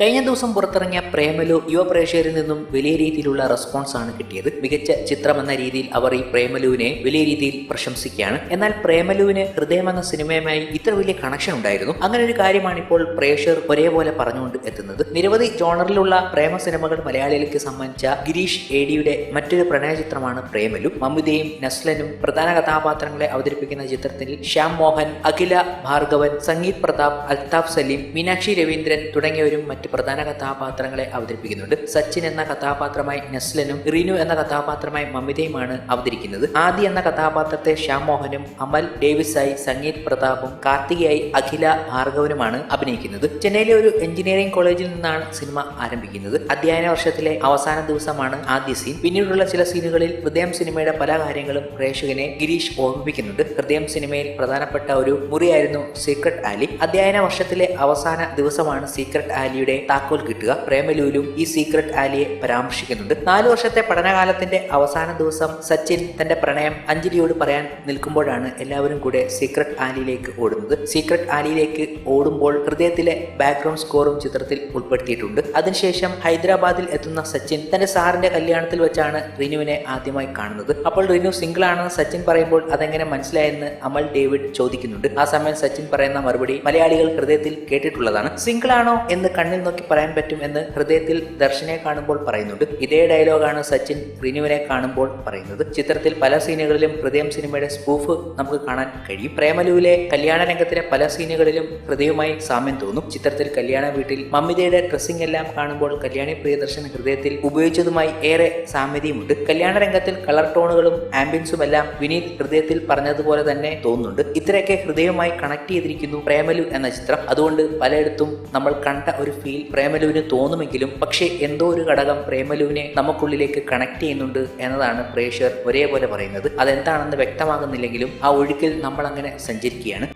കഴിഞ്ഞ ദിവസം പുറത്തിറങ്ങിയ പ്രേമലു യുവ പ്രേക്ഷകരിൽ നിന്നും വലിയ രീതിയിലുള്ള റെസ്പോൺസ് ആണ് കിട്ടിയത്. മികച്ച ചിത്രം എന്ന രീതിയിൽ അവർ ഈ പ്രേമലുവിനെ വലിയ രീതിയിൽ പ്രശംസിക്കുകയാണ്. എന്നാൽ പ്രേമലുവിന് ഹൃദയം എന്ന സിനിമയുമായി ഇത്ര വലിയ കണക്ഷൻ ഉണ്ടായിരുന്നു. അങ്ങനെ ഒരു കാര്യമാണ് ഇപ്പോൾ പ്രേക്ഷകർ ഒരേപോലെ പറഞ്ഞുകൊണ്ട് എത്തുന്നത്. നിരവധി ജോണറിലുള്ള പ്രേമ സിനിമകൾ മലയാളികൾക്ക് സമ്മാനിച്ച ഗിരീഷ് ഏഡിയുടെ മറ്റൊരു പ്രണയ ചിത്രമാണ് പ്രേമലു. മമ്മിതയും നസ്ലനും പ്രധാന കഥാപാത്രങ്ങളെ അവതരിപ്പിക്കുന്ന ചിത്രത്തിൽ ശ്യാം മോഹൻ അഖില ഭാർഗവൻ സംഗീത് പ്രതാപ് അൽതാഫ് സലീം മീനാക്ഷി രവീന്ദ്രൻ തുടങ്ങിയവരും മറ്റ് പ്രധാന കഥാപാത്രങ്ങളെ അവതരിപ്പിക്കുന്നുണ്ട്. സച്ചിൻ എന്ന കഥാപാത്രമായി നസ്ലനും റിനു എന്ന കഥാപാത്രമായി മമിതയുമാണ് അവതരിക്കുന്നത്. ആദി എന്ന കഥാപാത്രത്തെ ശ്യാം മോഹനും അമൽ ഡേവിസായി സംഗീത് പ്രതാപും കാർത്തികയായി അഖില ഭാർഗവനുമാണ് അഭിനയിക്കുന്നത്. ചെന്നൈയിലെ ഒരു എഞ്ചിനീയറിംഗ് കോളേജിൽ നിന്നാണ് സിനിമ ആരംഭിക്കുന്നത്. അധ്യയന വർഷത്തിലെ അവസാന ദിവസമാണ് ആദ്യ സീൻ. പിന്നീടുള്ള ചില സീനുകളിൽ ഹൃദയം സിനിമയുടെ പല കാര്യങ്ങളും പ്രേക്ഷകനെ ഗിരീഷ് ഓർമ്മിപ്പിക്കുന്നുണ്ട്. ഹൃദയം സിനിമയിൽ പ്രധാനപ്പെട്ട ഒരു മുറിയായിരുന്നു സീക്രട്ട് ആലി. അധ്യയന വർഷത്തിലെ അവസാന ദിവസമാണ് സീക്രട്ട് ആലിയുടെ താക്കോൽ കിട്ടുക. പ്രേമലൂലും ഈ സീക്രട്ട് ആലിയെ പരാമർശിക്കുന്നുണ്ട്. നാലു വർഷത്തെ പഠനകാലത്തിന്റെ അവസാന ദിവസം സച്ചിൻ തന്റെ പ്രണയം അഞ്ജലിയോട് പറയാൻ നിൽക്കുമ്പോഴാണ് എല്ലാവരും കൂടെ സീക്രട്ട് ആലിയിലേക്ക് ഓടുന്നത്. സീക്രട്ട് ആലിയിലേക്ക് ഓടുമ്പോൾ ഹൃദയത്തിലെ ബാക്ക്ഗ്രൗണ്ട് സ്കോറും ചിത്രത്തിൽ ഉൾപ്പെടുത്തിയിട്ടുണ്ട്. അതിനുശേഷം ഹൈദരാബാദിൽ എത്തുന്ന സച്ചിൻ തന്റെ സാറിന്റെ കല്യാണത്തിൽ വെച്ചാണ് റിനുവിനെ ആദ്യമായി കാണുന്നത്. അപ്പോൾ റിനു സിംഗിൾ ആണെന്ന് സച്ചിൻ പറയുമ്പോൾ അതെങ്ങനെ മനസ്സിലായെന്ന് അമൽ ഡേവിഡ് ചോദിക്കുന്നുണ്ട്. ആ സമയം സച്ചിൻ പറയുന്ന മറുപടി മലയാളികൾ ഹൃദയത്തിൽ കേട്ടിട്ടുള്ളതാണ്. സിംഗിൾ ആണോ എന്ന് കണ്ണിൽ നോക്കി പറയാൻ പറ്റും എന്ന് ഹൃദയത്തിൽ ദർശനെ കാണുമ്പോൾ പറയുന്നുണ്ട്. ഇതേ ഡയലോഗാണ് സച്ചിൻ റിനുവിനെ കാണുമ്പോൾ പറയുന്നത്. ചിത്രത്തിൽ പല സീനുകളിലും ഹൃദയം സിനിമയുടെ സ്പൂഫ് നമുക്ക് കാണാൻ കഴിയും. പ്രേമലുവിലെ കല്യാണ രംഗത്തിലെ പല സീനുകളിലും ഹൃദയവുമായി സാമ്യം തോന്നും. ചിത്രത്തിൽ കല്യാണ വീട്ടിൽ മമ്മിതയുടെ ഡ്രസ്സിംഗ് എല്ലാം കാണുമ്പോൾ കല്യാണി പ്രിയദർശൻ ഹൃദയത്തിൽ ഉപയോഗിച്ചതുമായി ഏറെ സാമ്യതയുമുണ്ട്. കല്യാണ രംഗത്തിൽ കളർ ടോണുകളും ആംബിയൻസും എല്ലാം വിനീത് ഹൃദയത്തിൽ പറഞ്ഞതുപോലെ തന്നെ തോന്നുന്നുണ്ട്. ഇത്രയൊക്കെ ഹൃദയവുമായി കണക്ട് ചെയ്തിരിക്കുന്നു പ്രേമലു എന്ന ചിത്രം. അതുകൊണ്ട് പലയിടത്തും നമ്മൾ കണ്ട ഒരു ഫീൽ പ്രേമലുവിന് തോന്നുമെങ്കിലും പക്ഷേ എന്തോ ഒരു ഘടകം പ്രേമലുവിനെ നമുക്കുള്ളിലേക്ക് കണക്ട് ചെയ്യുന്നുണ്ട് എന്നതാണ് പ്രേക്ഷകർ ഒരേപോലെ പറയുന്നത്. അതെന്താണെന്ന് വ്യക്തമാകുന്നില്ലെങ്കിലും ആ ഒഴുക്കിൽ നമ്മൾ അങ്ങനെ സഞ്ചരിക്കുകയാണ്.